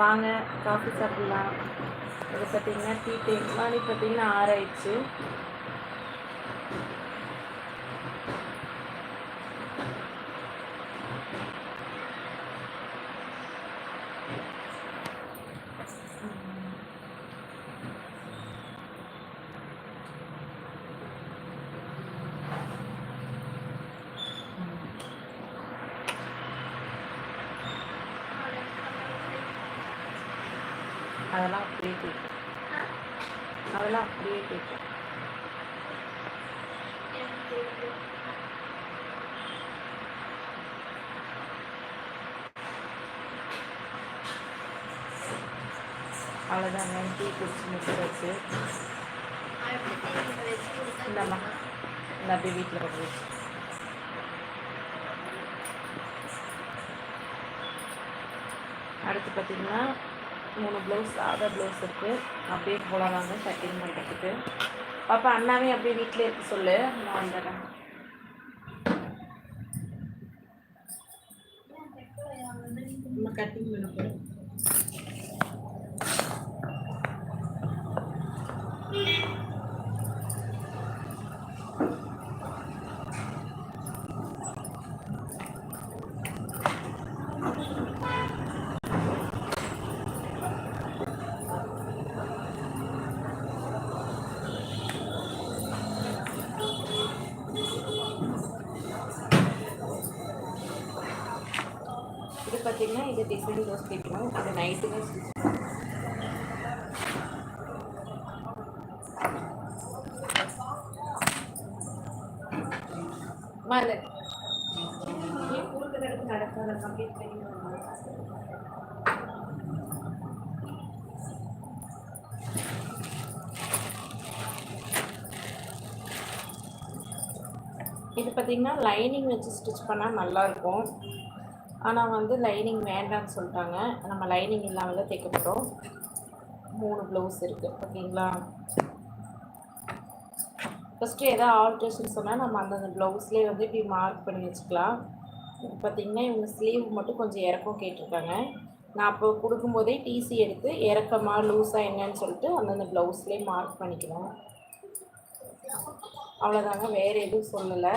வாங்க காஃபி சாப்பிடலாம். இது பார்த்தீங்கன்னா டீ டைம் மணி பார்த்தீங்கன்னா ஆறாயிடுச்சு. அவ்வளோதாங்க டீ குடிச்சு முடிச்சாச்சு. இந்தாம்மா. இந்த அப்படியே வீட்டில் கொண்டு வச்சு. அடுத்து பார்த்தீங்கன்னா மூணு ப்ளவுஸ் சாதா ப்ளவுஸ் இருக்குது அப்படியே போடலாங்க வாங்க கட்டிங் பண்ணுறதுக்கு பாப்பா அண்ணாவே அப்படியே வீட்டிலே இருக்க சொல்லு. நான் வந்துடுறேன். நம்ம கட்டிங் பண்ண போகிறோம் இது பார்த்தீங்கன்னா இது டிசைன் ப்ளவுஸ் தைக்கணும் இது நைட்டு தான் ஸ்டிச் மேலே நீ குறுக்கு நடக்கு நடக்காத கம்ப்ளீட் பண்ணி இது பார்த்தீங்கன்னா லைனிங் வச்சு ஸ்டிச் பண்ணால் நல்லாயிருக்கும் ஆனால் வந்து லைனிங் வேண்டாம்னு சொல்லிட்டாங்க. நம்ம லைனிங் இல்லாமல் தைக்க போகிறோம் மூணு ப்ளவுஸ் இருக்குது ஓகேங்களா? ஃபஸ்ட்டு எதாவது ஆல்ட்ரேஷன் சொன்னால் நம்ம அந்தந்த ப்ளவுஸ்லேயே வந்து இப்படி மார்க் பண்ணி வச்சுக்கலாம். இப்போ பார்த்தீங்கன்னா இவங்க ஸ்லீவ் மட்டும் கொஞ்சம் இறக்கம் கேட்டிருக்காங்க. நான் அப்போ கொடுக்கும்போதே டிசி எடுத்து இறக்கமாக லூஸாக என்னன்னு சொல்லிட்டு அந்தந்த ப்ளவுஸ்லேயே மார்க் பண்ணிக்கலாம் அவ்வளோதாங்க வேறு எதுவும் சொல்லலை.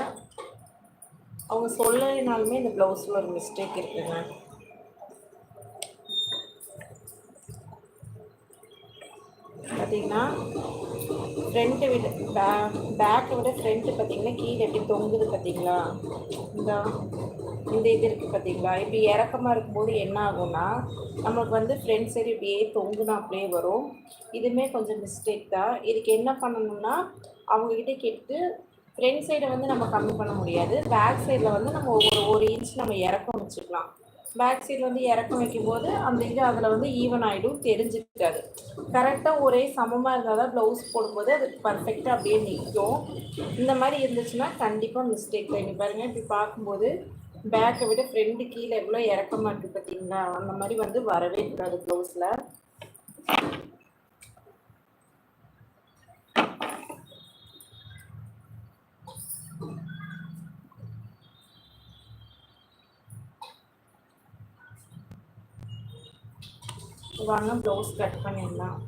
அவங்க சொல்லலைனாலுமே இந்த ப்ளவுஸில் ஒரு மிஸ்டேக் இருக்குங்க பார்த்தீங்கன்னா ஃப்ரண்ட்டு விட பே பேக்கை விட ஃப்ரண்ட்டு பார்த்தீங்கன்னா கீழே எப்படி தொங்குது பார்த்தீங்களா இந்த இந்த இது இருக்குது பார்த்தீங்களா இப்படி இறக்கமாக இருக்கும்போது என்ன ஆகும்னா நமக்கு வந்து ஃப்ரண்ட் சைடு இப்படியே தொங்குனா அப்படியே வரும். இதுவுமே கொஞ்சம் மிஸ்டேக் தான். இதுக்கு என்ன பண்ணணும்னா அவங்கக்கிட்ட கேட்டு ஃப்ரண்ட் சைடை வந்து நம்ம கம்மி பண்ண முடியாது. பேக் சைடில் வந்து நம்ம ஒவ்வொரு ஒரு இன்ச் நம்ம இறக்கம் வச்சுக்கலாம். பேக் சைடு வந்து இறக்கம் வைக்கும்போது அந்த இது அதில் வந்து ஈவன் ஆகிடும் தெரிஞ்சுக்காது. கரெக்டாக ஒரே சமமாக இருந்தால் தான் ப்ளவுஸ் போடும்போது அது பர்ஃபெக்டாக அப்படியே நிற்கும். இந்த மாதிரி இருந்துச்சுன்னா கண்டிப்பாக மிஸ்டேக் தான். பாருங்கள் இப்படி பார்க்கும்போது பேக்கை விட ஃப்ரெண்டு கீழே எவ்வளோ இறக்கமாக இருக்குது பார்த்தீங்களா? அந்த மாதிரி வந்து வரவே கூடாது ப்ளவுஸில் வாங்க ப்ளவுஸ் கட் பண்ணிடலாம்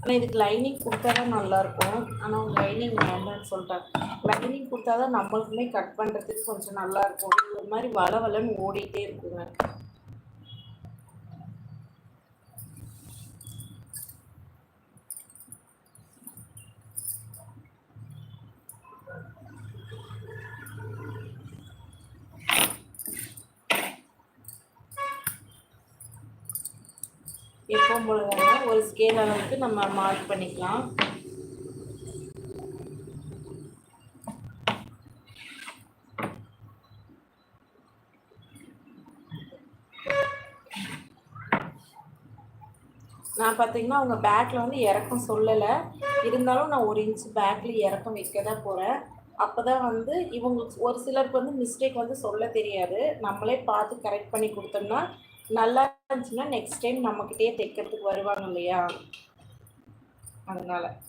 ஆனால் இதுக்கு லைனிங் கொடுத்தா தான் நல்லாயிருக்கும். ஆனால் அவங்க லைனிங் வேண்டாம்னு சொல்லிட்டாங்க. லைனிங் கொடுத்தா தான் நம்மளுக்குமே கட் பண்ணுறதுக்கு கொஞ்சம் நல்லாயிருக்கும். இந்த மாதிரி வள வளன்னு ஓடிட்டே இருக்குங்க. எப்பவும் போல ஒரு ஸ்கேல் அளவுக்கு நம்ம மார்க் பண்ணிக்கலாம். நான் பார்த்தீங்கன்னா அவங்க பேக்கில் வந்து இறக்கம் சொல்லலை. இருந்தாலும் நான் ஒரு இன்ச் பேக்கில் இறக்கம் வைக்க தான் போகிறேன் அப்போ தான் வந்து இவங்களுக்கு ஒரு சிலருக்கு வந்து மிஸ்டேக் வந்து சொல்ல தெரியாது. நம்மளே பார்த்து கரெக்ட் பண்ணி கொடுத்தோம்னா நல்லா இருந்துச்சுன்னா நெக்ஸ்ட் டைம் நம்மக்கிட்டே தைக்கிறதுக்கு வருவாங்க இல்லையா? அதனால.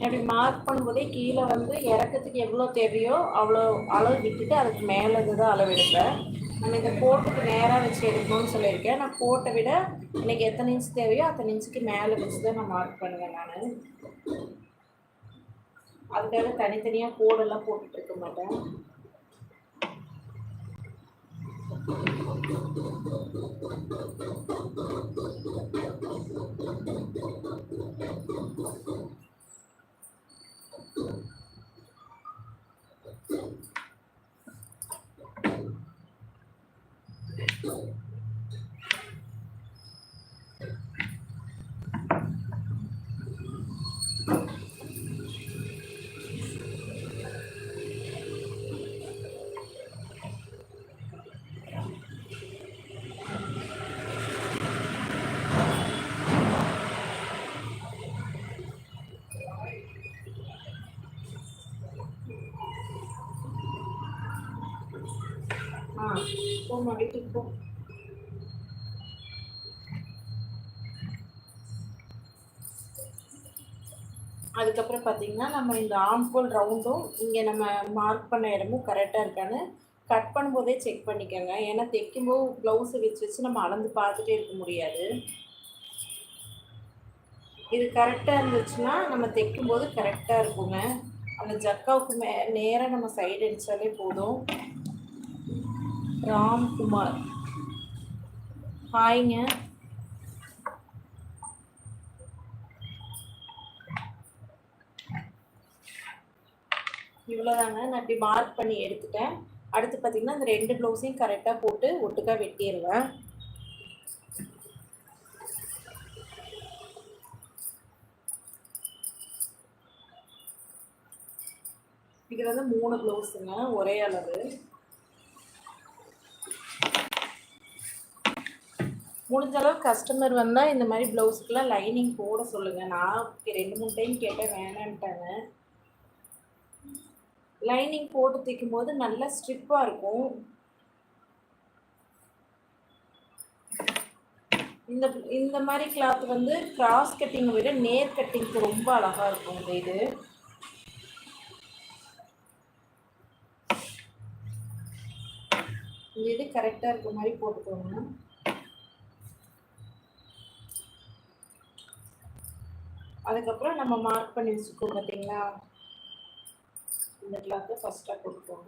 அப்படி மார்க் பண்ணும்போதே கீழே வந்து இறக்கத்துக்கு எவ்வளோ தேவையோ அவ்வளோ அளவு விட்டுட்டு அதுக்கு மேலே தான் அளவு எடுப்பேன் நம்ம இந்த கோட்டுக்கு நேராக வச்சு எடுக்கணும்னு சொல்லியிருக்கேன். நான் கோட்டை விட எனக்கு எத்தனை இன்ச் தேவையோ அத்தனை இன்ச்சுக்கு மேலே வச்சு தான் நான் மார்க் பண்ணுவேன் நான். அதுக்காக தனித்தனியாக கோடெல்லாம் போட்டுட்டு இருக்க மாட்டேன் ஆ போம்மா வீட்டுக்கு போ அதுக்கப்புறம் பார்த்தீங்கன்னா நம்ம இந்த ஆம்போல் ரவுண்டும் இங்கே நம்ம மார்க் பண்ண இடமும் கரெக்டாக இருக்கான்னு கட் பண்ணும்போதே செக் பண்ணிக்கோங்க. ஏன்னா தைக்கும்போது ப்ளவுஸை வச்சு வச்சு நம்ம அளந்து பார்த்துட்டே இருக்க முடியாது. இது கரெக்டாக இருந்துச்சுன்னா நம்ம தைக்கும்போது கரெக்டாக இருக்குங்க. அந்த ஜக்காவுக்கு மே நேராக நம்ம சைடு அடித்தாலே போதும். ராம்குமார். ஹாய்ங்க. இவ்வளோதாங்க நான் இப்படி மார்க் பண்ணி எடுத்துட்டேன். அடுத்து பார்த்தீங்கன்னா அந்த ரெண்டு ப்ளவுஸையும் கரெக்டாக போட்டு ஒட்டுக்கா வெட்டிடுவேன் இது வந்து மூணு ப்ளவுஸுங்க ஒரே அளவு. முடிஞ்ச அளவு கஸ்டமர் வந்தால் இந்த மாதிரி ப்ளவுஸ்க்கெலாம் லைனிங் போட சொல்லுங்கள் நான் ரெண்டு மூணு டைம் கேட்டேன் வேணான்ட்டாங்க. லைனிங் போட்டு தைக்கும் போது நல்லா ஸ்ட்ரிப்பாக இருக்கும். இந்த இந்த மாதிரி கிளாத் வந்து கிராஸ் கட்டிங்கை விட நேர் கட்டிங்க்கு ரொம்ப அழகாக இருக்கும் இந்த இது. இந்த இது கரெக்டாக இருக்க மாதிரி போட்டுக்கோங்க. அதுக்கப்புறம் நம்ம மார்க் பண்ணி வச்சுக்கோம் பார்த்தீங்களா இந்த கிளாத்தை ஃபஸ்ட்டாக கொடுப்போம்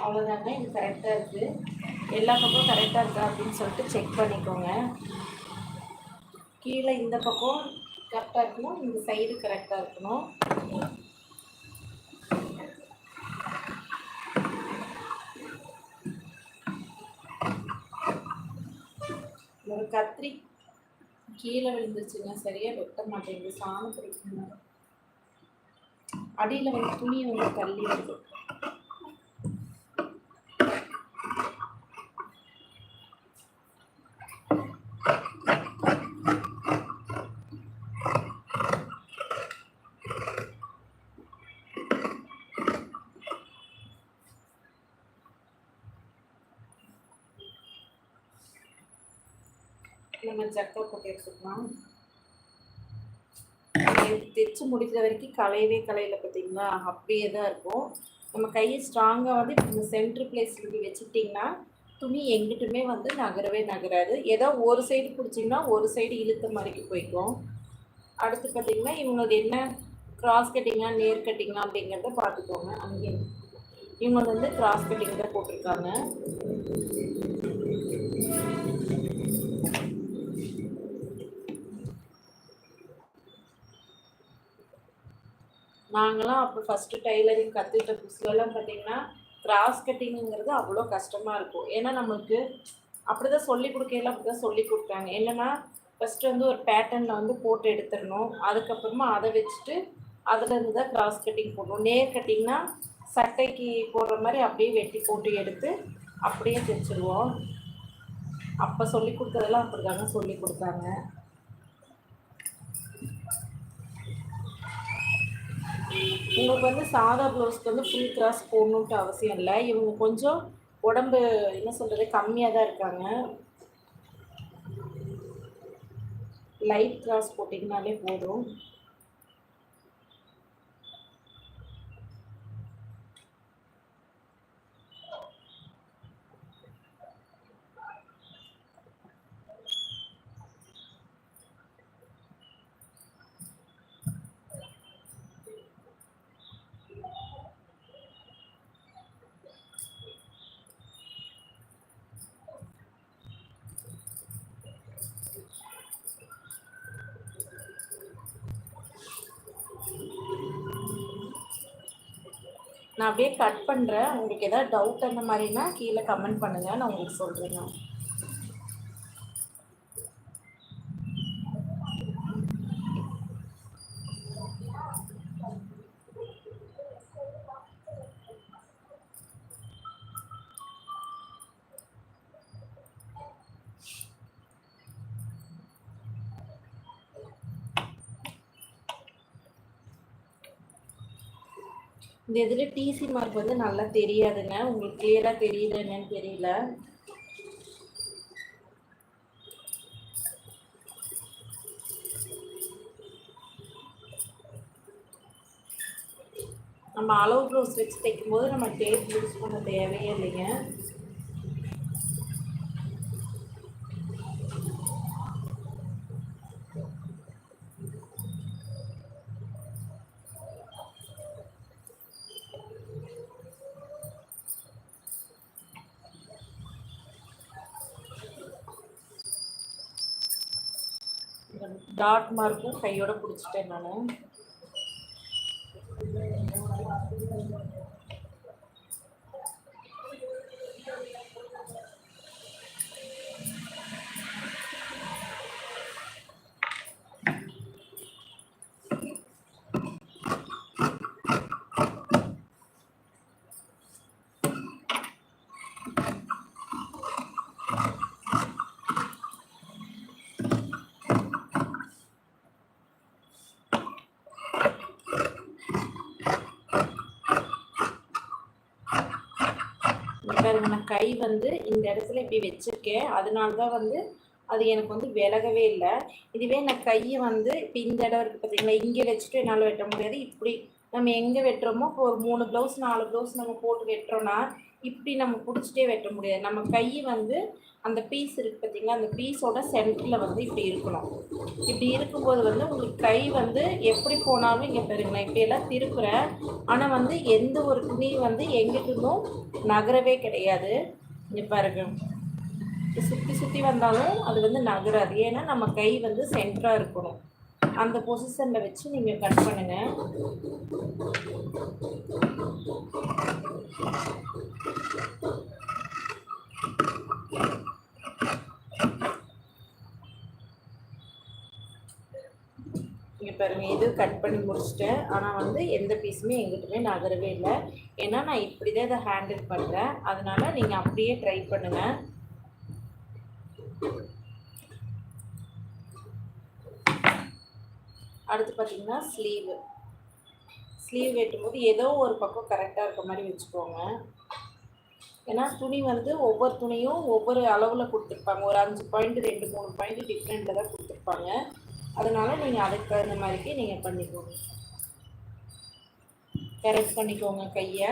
அவ்வளோதாங்க இது கரெக்டாக இருக்குது எல்லா பக்கம் கரெக்டாக இருக்கா அப்படின்னு சொல்லிட்டு செக் பண்ணிக்கோங்க. கீழே இந்த பக்கம் கரெக்டாக இருக்கணும். இந்த சைடு கரெக்டாக இருக்கணும். ஒரு கத்திரி கீழே விழுந்துச்சுங்க சரியாக வெட்ட மாட்டேங்குது. சாணம் பிடிக்கணும் அடியில் வந்து துணியை வந்து தள்ளி இருக்கு நம்ம ஜக்கை போட்டு எடுத்துக்கலாம் தைச்சு முடிக்கிற வரைக்கும் கலையவே கலையில பார்த்தீங்களா அப்படியே தான் இருக்கும். நம்ம கையை ஸ்ட்ராங்காக வந்து இந்த சென்ட்ரு பிளேஸில் இப்படி வச்சுக்கிட்டிங்கன்னா துணி எங்கிட்டுமே வந்து நகரவே நகராது. ஏதோ ஒரு சைடு பிடிச்சிங்கன்னா ஒரு சைடு இழுத்த மாதிரிக்கு போய்க்கும். அடுத்து பார்த்தீங்கன்னா இவங்களுக்கு என்ன கிராஸ் கட்டிங்கா நேர் கட்டிங்கா அப்படிங்கிறத பார்த்துக்கோங்க. அங்கே இவங்க வந்து கிராஸ் கட்டிங் தான் போட்டிருக்காங்க. நாங்களாம் அப்போ ஃபஸ்ட்டு டைலரிங் கற்றுக்கிட்ட புதுசுலலாம் பார்த்தீங்கன்னா கிராஸ் கட்டிங்குங்கிறது அவ்வளோ கஷ்டமாக இருக்கும். ஏன்னா நம்மளுக்கு அப்படி தான் சொல்லி கொடுக்கல அப்படி தான் சொல்லி கொடுத்தாங்க என்னென்னா ஃபஸ்ட்டு வந்து ஒரு பேட்டர்னில் வந்து போட்டு எடுத்துடணும். அதுக்கப்புறமா அதை வச்சுட்டு அதுலேருந்து தான் கிராஸ் கட்டிங் போடணும். நேர் கட்டிங்னா சட்டைக்கு போடுற மாதிரி அப்படியே வெட்டி போட்டு எடுத்து அப்படியே தைச்சிடுவோம். அப்போ சொல்லி கொடுத்ததெல்லாம் அப்படி தாங்க சொல்லி கொடுத்தாங்க உங்களுக்கு வந்து சாதா ப்ளவுஸ்க்கு வந்து ஃபுல் கிராஸ் போடணுன்ட்டு அவசியம் இல்லை. இவங்க கொஞ்சம் உடம்பு என்ன சொல்கிறது கம்மியாக தான் இருக்காங்க. லைட் கிராஸ் போட்டிங்கனாலே போதும். நான் அப்படியே கட் பண்ணுறேன் உங்களுக்கு எதாவது டவுட் அந்த மாதிரினா கீழே கமெண்ட் பண்ணுங்கள் நான் உங்களுக்கு சொல்கிறேங்க இந்த இதில் டிசி மார்க் வந்து நல்லா தெரியாதுங்க. உங்களுக்கு கிளியராக தெரியுது என்னன்னு தெரியல. நம்ம அளவு ப்ளவுஸ் வச்சு தைக்கும்போது நம்ம டேப் யூஸ் பண்ண தேவையே இல்லைங்க. டாட் மார்க்கும் கையோட பிடிச்சிட்டேன் நான். பாருங்க நான் கை வந்து இந்த இடத்துல இப்படி வச்சுருக்கேன். அதனால தான் வந்து அது எனக்கு வந்து விலகவே இல்லை. இதுவே நான் கையை வந்து இப்போ இந்த இடம் இருக்குது பார்த்தீங்களா இங்கே வச்சுட்டு என்னால் வெட்ட முடியாது. இப்படி நம்ம எங்கே வெட்டுறோமோ இப்போ ஒரு மூணு ப்ளவுஸ் நாலு ப்ளவுஸ் நம்ம போட்டு வெட்டுறோன்னா இப்படி நம்ம பிடிச்சிட்டே வெட்ட முடியாது. நம்ம கை வந்து அந்த பீஸ் இருக்குது பார்த்தீங்களா அந்த பீஸோட சென்டரில் வந்து இப்படி இருக்கணும். இப்படி இருக்கும்போது வந்து உங்களுக்கு கை வந்து எப்படி போனாலும் இங்கே பாருங்களேன். இப்படியெல்லாம் திருப்புறேன். ஆனால் வந்து எந்த ஒரு துணி வந்து எங்கிட்டிருந்தும் நகரவே கிடையாது. இங்கே பாருங்க. சுற்றி சுற்றி வந்தாலும் அது வந்து நகராது. ஏன்னா நம்ம கை வந்து சென்டராக இருக்கணும். அந்த பொசிஷனில் வச்சு நீங்கள் கட் பண்ணுங்கள் இங்கே பாருங்க இது கட் பண்ணி முடிச்சிட்டேன். ஆனால் வந்து எந்த பீஸுமே எங்கிட்டுமே நகரவே இல்லை. ஏன்னா நான் இப்படி தான் இதை ஹேண்டில் பண்ணுறேன் அதனால் நீங்கள் அப்படியே ட்ரை பண்ணுங்கள் அடுத்து பார்த்தீங்கன்னா ஸ்லீவு ஸ்லீவ் வெட்டும்போது ஏதோ ஒரு பக்கம் கரெக்டாக இருக்க மாதிரி வச்சுக்கோங்க. ஏன்னா துணி வந்து ஒவ்வொரு துணியும் ஒவ்வொரு அளவில் கொடுத்துருப்பாங்க. ஒரு அஞ்சு பாயிண்ட் ரெண்டு மூணு பாயிண்ட் டிஃப்ரெண்ட்டில் தான் கொடுத்துருப்பாங்க. அதனால் நீங்கள் அதுக்கு தகுந்த மாதிரிக்கே நீங்கள் பண்ணிக்கோங்க. கரெக்ட் பண்ணிக்கோங்க கையை.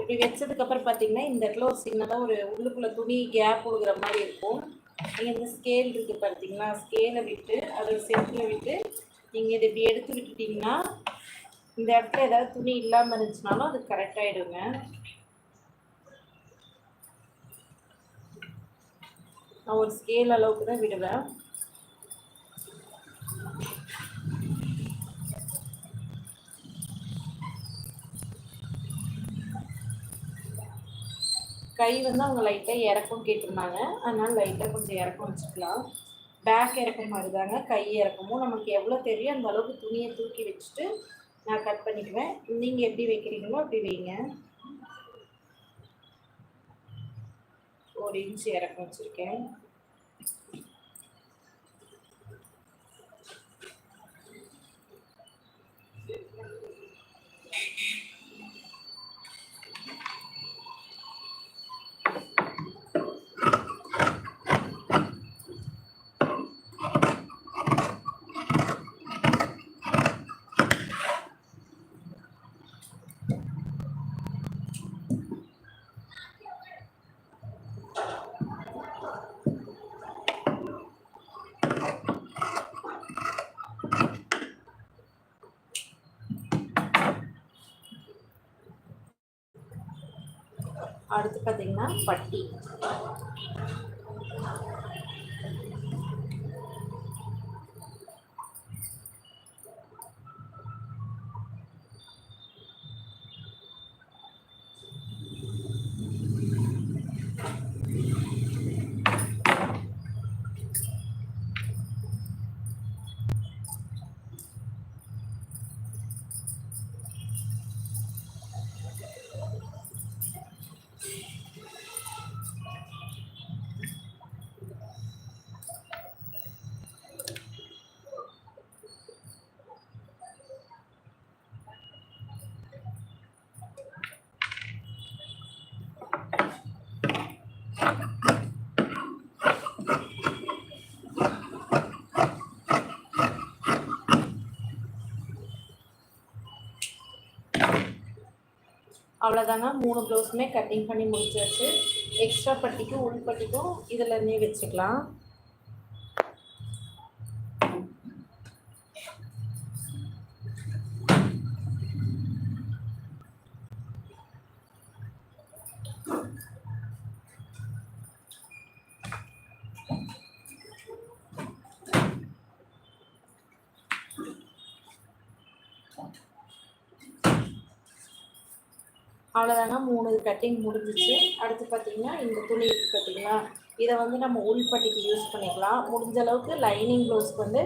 இப்படி வச்சதுக்கப்புறம் பார்த்தீங்கன்னா இந்த இடத்துல ஒரு சின்னதாக ஒரு உள்ளுக்குள்ளே துணி கேப் விழுகிற மாதிரி இருக்கும். இந்த ஸ்கேல் இருக்குது பார்த்தீங்களா ஸ்கேலை விட்டு அதை செட்டில் விட்டு நீங்கள் இதை இப்படி எடுத்து விட்டுட்டிங்கன்னா இந்த இடத்துல ஏதாவது துணி இல்லாமல் இருந்துச்சுனாலும் அது கரெக்டாகிடுங்க நான் ஒரு ஸ்கேல் அளவுக்கு தான் விடுவேன். கை வந்து அவங்க லைட்டாக இறக்கம் கேட்டிருந்தாங்க. அதனால் லைட்டாக கொஞ்சம் இறக்கம் வச்சுக்கலாம். பேக் இறக்கம் மாதிரி தாங்க கை இறக்கமும். நமக்கு எவ்வளோ தெரியும் அந்த அளவுக்கு துணியை தூக்கி வச்சுட்டு நான் கட் பண்ணிக்குவேன். நீங்கள் எப்படி வைக்கிறீங்களோ அப்படி வைங்க. ஒரு இன்ச்சு இறக்கம் வச்சுருக்கேன். அடுத்து பார்த்தீங்கன்னா பட்டி. அவ்வளோதாங்க மூணு ப்ளவுஸுமே கட்டிங் பண்ணி முடிச்சாச்சு. எக்ஸ்ட்ரா பட்டிக்கும் உள் பட்டிக்கும் இதில் இருந்தே வச்சுக்கலாம். அவ்வளோதாங்க மூணு கட்டிங் முடிஞ்சிச்சு. அடுத்து பார்த்தீங்கன்னா இந்த துணி இருக்குது பார்த்தீங்களா இதை வந்து நம்ம உள்பட்டிக்கு யூஸ் பண்ணிக்கலாம். முடிஞ்ச அளவுக்கு லைனிங் ப்ளவுஸ்க்கு வந்து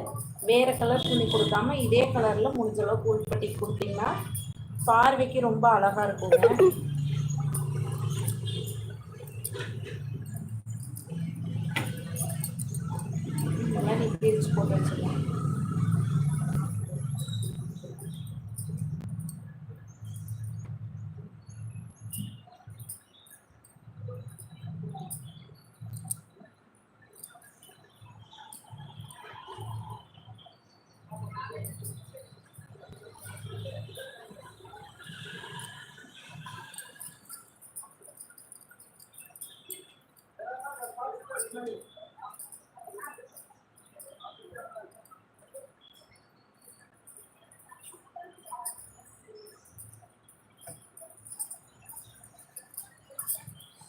வேறு கலர் துணி கொடுக்காம இதே கலரில் முடிஞ்ச அளவுக்கு உள்பட்டிக்கு கொடுத்தீங்கன்னா பார்வைக்கு ரொம்ப அழகாக இருக்குங்க இந்த மாதிரி பிரித்து போட்டு வச்சுக்கலாம்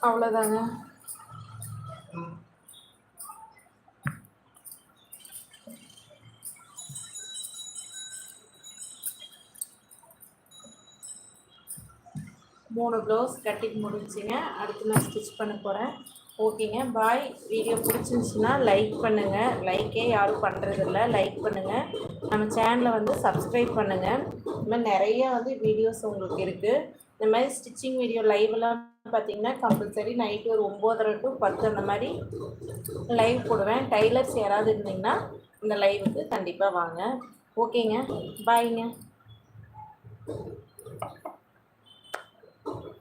அவ்வளோதாங்க மூணு ப்ளவுஸ் கட்டிங் முடிஞ்சுங்க. அடுத்து நான் ஸ்டிச் பண்ண போகிறேன் ஓகேங்க பாய் வீடியோ பிடிச்சிருந்துச்சுன்னா லைக் பண்ணுங்கள் லைக்கே யாரும் பண்ணுறதில்ல லைக் பண்ணுங்கள் நம்ம சேனலை வந்து சப்ஸ்கிரைப் பண்ணுங்கள் இந்த மாதிரி நிறைய வந்து வீடியோஸ் உங்களுக்கு இருக்குது இந்த மாதிரி ஸ்டிச்சிங் வீடியோ லைவ்லாம் பார்த்தீங்கன்னா கம்பல்சரி நைட்டு ஒரு ஒம்போதரை டு பத்து அந்த மாதிரி லைவ் போடுவேன். டைலர்ஸ் யாராவது இருந்தீங்கன்னா இந்த லைவுக்கு கண்டிப்பாக வாங்க. ஓகேங்க பாய்ங்க